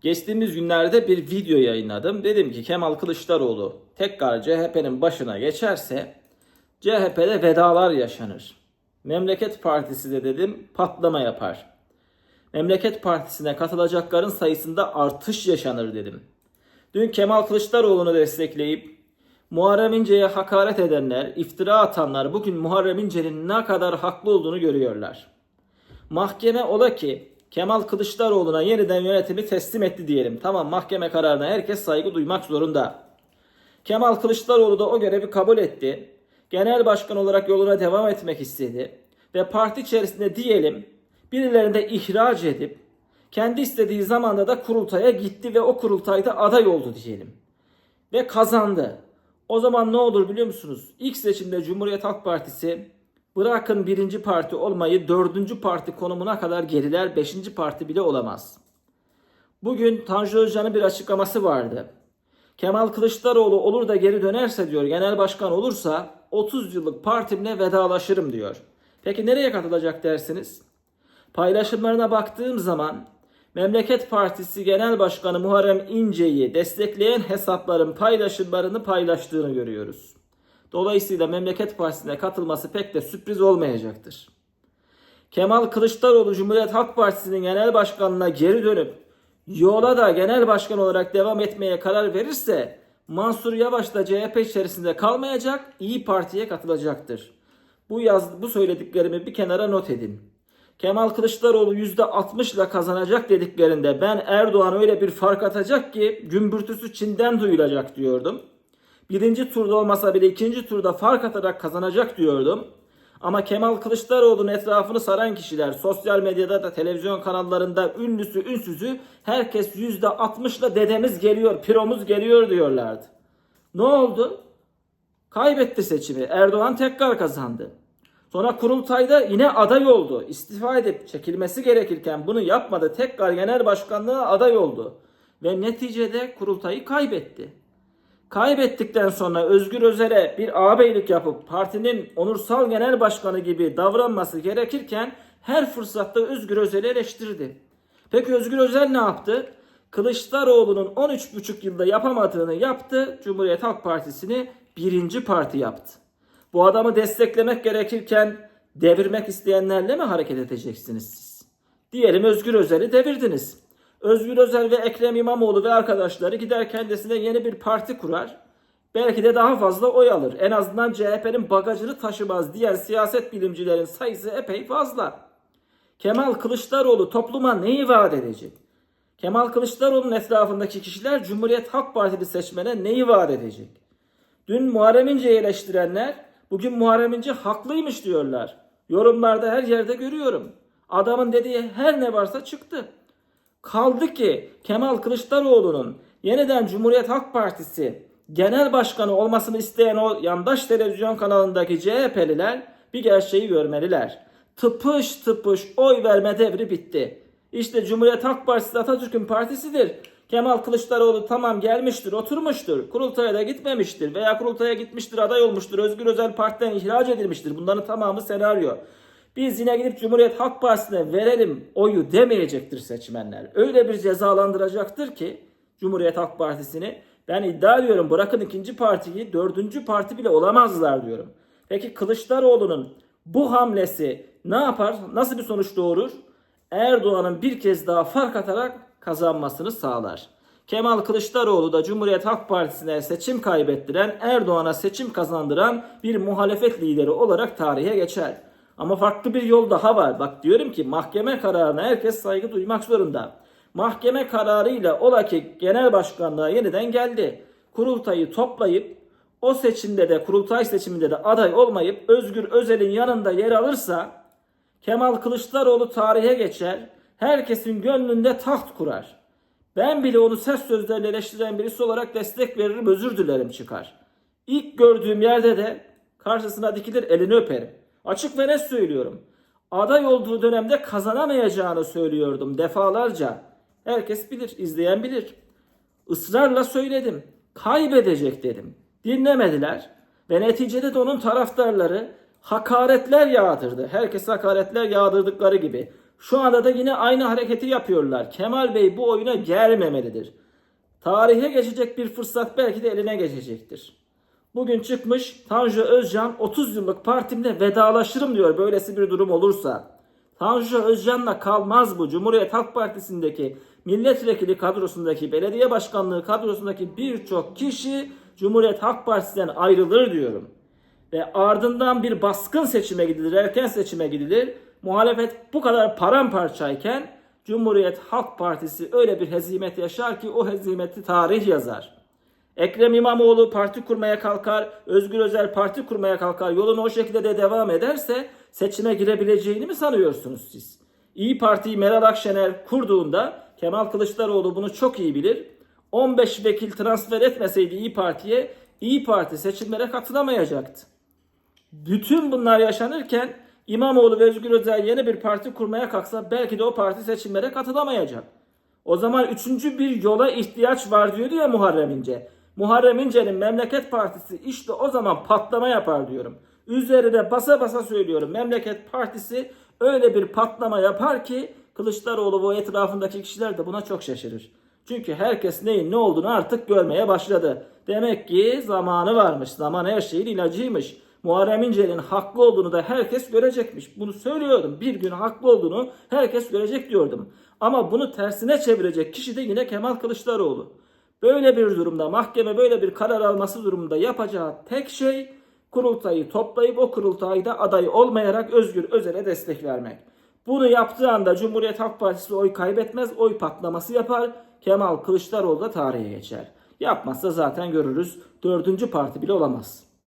Geçtiğimiz günlerde bir video yayınladım. Dedim ki Kemal Kılıçdaroğlu tekrar CHP'nin başına geçerse CHP'de vedalar yaşanır. Memleket Partisi de dedim patlama yapar. Memleket Partisi'ne katılacakların sayısında artış yaşanır dedim. Dün Kemal Kılıçdaroğlu'nu destekleyip Muharrem İnce'ye hakaret edenler, iftira atanlar bugün Muharrem İnce'nin ne kadar haklı olduğunu görüyorlar. Mahkeme ola ki Kemal Kılıçdaroğlu'na yeniden yönetimi teslim etti diyelim. Tamam mahkeme kararına herkes saygı duymak zorunda. Kemal Kılıçdaroğlu da o görevi kabul etti. Genel başkan olarak yoluna devam etmek istedi. Ve parti içerisinde diyelim birilerini de ihraç edip kendi istediği zamanda da kurultaya gitti ve o kurultayda aday oldu diyelim. Ve kazandı. O zaman ne olur biliyor musunuz? İlk seçimde Cumhuriyet Halk Partisi bırakın birinci parti olmayı dördüncü parti konumuna kadar geriler beşinci parti bile olamaz. Bugün Tanju Özcan'ın bir açıklaması vardı. Kemal Kılıçdaroğlu olur da geri dönerse diyor genel başkan olursa 30 yıllık partimle vedalaşırım diyor. Peki nereye katılacak dersiniz? Paylaşımlarına baktığım zaman Memleket Partisi Genel Başkanı Muharrem İnce'yi destekleyen hesapların paylaşımlarını paylaştığını görüyoruz. Dolayısıyla Memleket Partisi'ne katılması pek de sürpriz olmayacaktır. Kemal Kılıçdaroğlu Cumhuriyet Halk Partisi'nin genel başkanına geri dönüp yola da genel başkan olarak devam etmeye karar verirse Mansur Yavaş da CHP içerisinde kalmayacak, İyi Parti'ye katılacaktır. Bu yaz bu söylediklerimi bir kenara not edin. Kemal Kılıçdaroğlu %60 ile kazanacak dediklerinde ben Erdoğan öyle bir fark atacak ki gümbürtüsü Çin'den duyulacak diyordum. Birinci turda olmasa bile ikinci turda fark atarak kazanacak diyordum. Ama Kemal Kılıçdaroğlu'nun etrafını saran kişiler sosyal medyada da televizyon kanallarında ünlüsü ünsüzü herkes %60'la dedemiz geliyor, piromuz geliyor diyorlardı. Ne oldu? Kaybetti seçimi. Erdoğan tekrar kazandı. Sonra kurultayda yine aday oldu. İstifa edip çekilmesi gerekirken bunu yapmadı. Tekrar genel başkanlığa aday oldu. Ve neticede kurultayı kaybetti. Kaybettikten sonra Özgür Özel'e bir ağabeylik yapıp partinin onursal genel başkanı gibi davranması gerekirken her fırsatta Özgür Özel'i eleştirdi. Peki Özgür Özel ne yaptı? Kılıçdaroğlu'nun 13,5 yılda yapamadığını yaptı. Cumhuriyet Halk Partisi'ni birinci parti yaptı. Bu adamı desteklemek gerekirken devirmek isteyenlerle mi hareket edeceksiniz siz? Diyelim Özgür Özel'i devirdiniz. Özgür Özel ve Ekrem İmamoğlu ve arkadaşları gider kendisine yeni bir parti kurar. Belki de daha fazla oy alır. En azından CHP'nin bagajını taşımaz diyen siyaset bilimcilerin sayısı epey fazla. Kemal Kılıçdaroğlu topluma neyi vaat edecek? Kemal Kılıçdaroğlu'nun etrafındaki kişiler Cumhuriyet Halk Partili seçmene neyi vaat edecek? Dün Muharrem İnce'yi eleştirenler bugün Muharrem İnce haklıymış diyorlar. Yorumlarda her yerde görüyorum. Adamın dediği her ne varsa çıktı. Kaldı ki Kemal Kılıçdaroğlu'nun yeniden Cumhuriyet Halk Partisi genel başkanı olmasını isteyen o yandaş televizyon kanalındaki CHP'liler bir gerçeği görmeliler. Tıpış tıpış oy verme devri bitti. İşte Cumhuriyet Halk Partisi Atatürk'ün partisidir. Kemal Kılıçdaroğlu tamam gelmiştir, oturmuştur. Kurultaya da gitmemiştir veya kurultaya gitmiştir, aday olmuştur. Özgür Özel partiden ihraç edilmiştir. Bunların tamamı senaryo. Biz yine gidip Cumhuriyet Halk Partisi'ne verelim oyu demeyecektir seçmenler. Öyle bir cezalandıracaktır ki Cumhuriyet Halk Partisi'ni ben iddia ediyorum bırakın ikinci partiyi dördüncü parti bile olamazlar diyorum. Peki Kılıçdaroğlu'nun bu hamlesi ne yapar? Nasıl bir sonuç doğurur? Erdoğan'ın bir kez daha fark atarak kazanmasını sağlar. Kemal Kılıçdaroğlu da Cumhuriyet Halk Partisi'ne seçim kaybettiren, Erdoğan'a seçim kazandıran bir muhalefet lideri olarak tarihe geçer. Ama farklı bir yol daha var. Bak diyorum ki mahkeme kararına herkes saygı duymak zorunda. Mahkeme kararıyla ola ki genel başkanlığa yeniden geldi. Kurultayı toplayıp o seçimde de kurultay seçiminde de aday olmayıp Özgür Özel'in yanında yer alırsa Kemal Kılıçdaroğlu tarihe geçer. Herkesin gönlünde taht kurar. Ben bile onu sert sözlerle eleştiren birisi olarak destek veririm, özür dilerim çıkar. İlk gördüğüm yerde de karşısına dikilir elini öperim. Açık ve net söylüyorum. Aday olduğu dönemde kazanamayacağını söylüyordum defalarca. Herkes bilir, izleyen bilir. Israrla söyledim. Kaybedecek dedim. Dinlemediler. Ve neticede de onun taraftarları hakaretler yağdırdı. Herkes hakaretler yağdırdıkları gibi. Şu anda da yine aynı hareketi yapıyorlar. Kemal Bey bu oyuna gelmemelidir. Tarihe geçecek bir fırsat belki de eline geçecektir. Bugün çıkmış Tanju Özcan 30 yıllık partimle vedalaşırım diyor böylesi bir durum olursa. Tanju Özcan'la kalmaz bu. Cumhuriyet Halk Partisi'ndeki milletvekili kadrosundaki, belediye başkanlığı kadrosundaki birçok kişi Cumhuriyet Halk Partisi'nden ayrılır diyorum. Ve ardından bir baskın seçime gidilir, erken seçime gidilir. Muhalefet bu kadar paramparçayken Cumhuriyet Halk Partisi öyle bir hezimet yaşar ki o hezimeti tarih yazar. Ekrem İmamoğlu parti kurmaya kalkar, Özgür Özel parti kurmaya kalkar, yolunu o şekilde de devam ederse seçime girebileceğini mi sanıyorsunuz siz? İyi Parti'yi Meral Akşener kurduğunda Kemal Kılıçdaroğlu bunu çok iyi bilir. 15 vekil transfer etmeseydi İyi Parti'ye İyi Parti seçimlere katılamayacaktı. Bütün bunlar yaşanırken İmamoğlu ve Özgür Özel yeni bir parti kurmaya kalksa belki de o parti seçimlere katılamayacak. O zaman üçüncü bir yola ihtiyaç var diyordu ya Muharrem İnce. Muharrem İnce'nin Memleket Partisi işte o zaman patlama yapar diyorum. Üzerine basa basa söylüyorum. Memleket Partisi öyle bir patlama yapar ki Kılıçdaroğlu ve etrafındaki kişiler de buna çok şaşırır. Çünkü herkes neyin ne olduğunu artık görmeye başladı. Demek ki zamanı varmış. Zaman her şeyin ilacıymış. Muharrem İnce'nin haklı olduğunu da herkes görecekmiş. Bunu söylüyordum. Bir gün haklı olduğunu herkes görecek diyordum. Ama bunu tersine çevirecek kişi de yine Kemal Kılıçdaroğlu. Böyle bir durumda mahkeme böyle bir karar alması durumunda yapacağı tek şey kurultayı toplayıp o kurultayda aday olmayarak Özgür Özel'e destek vermek. Bunu yaptığı anda Cumhuriyet Halk Partisi oy kaybetmez, oy patlaması yapar. Kemal Kılıçdaroğlu da tarihe geçer. Yapmazsa zaten görürüz. Dördüncü parti bile olamaz.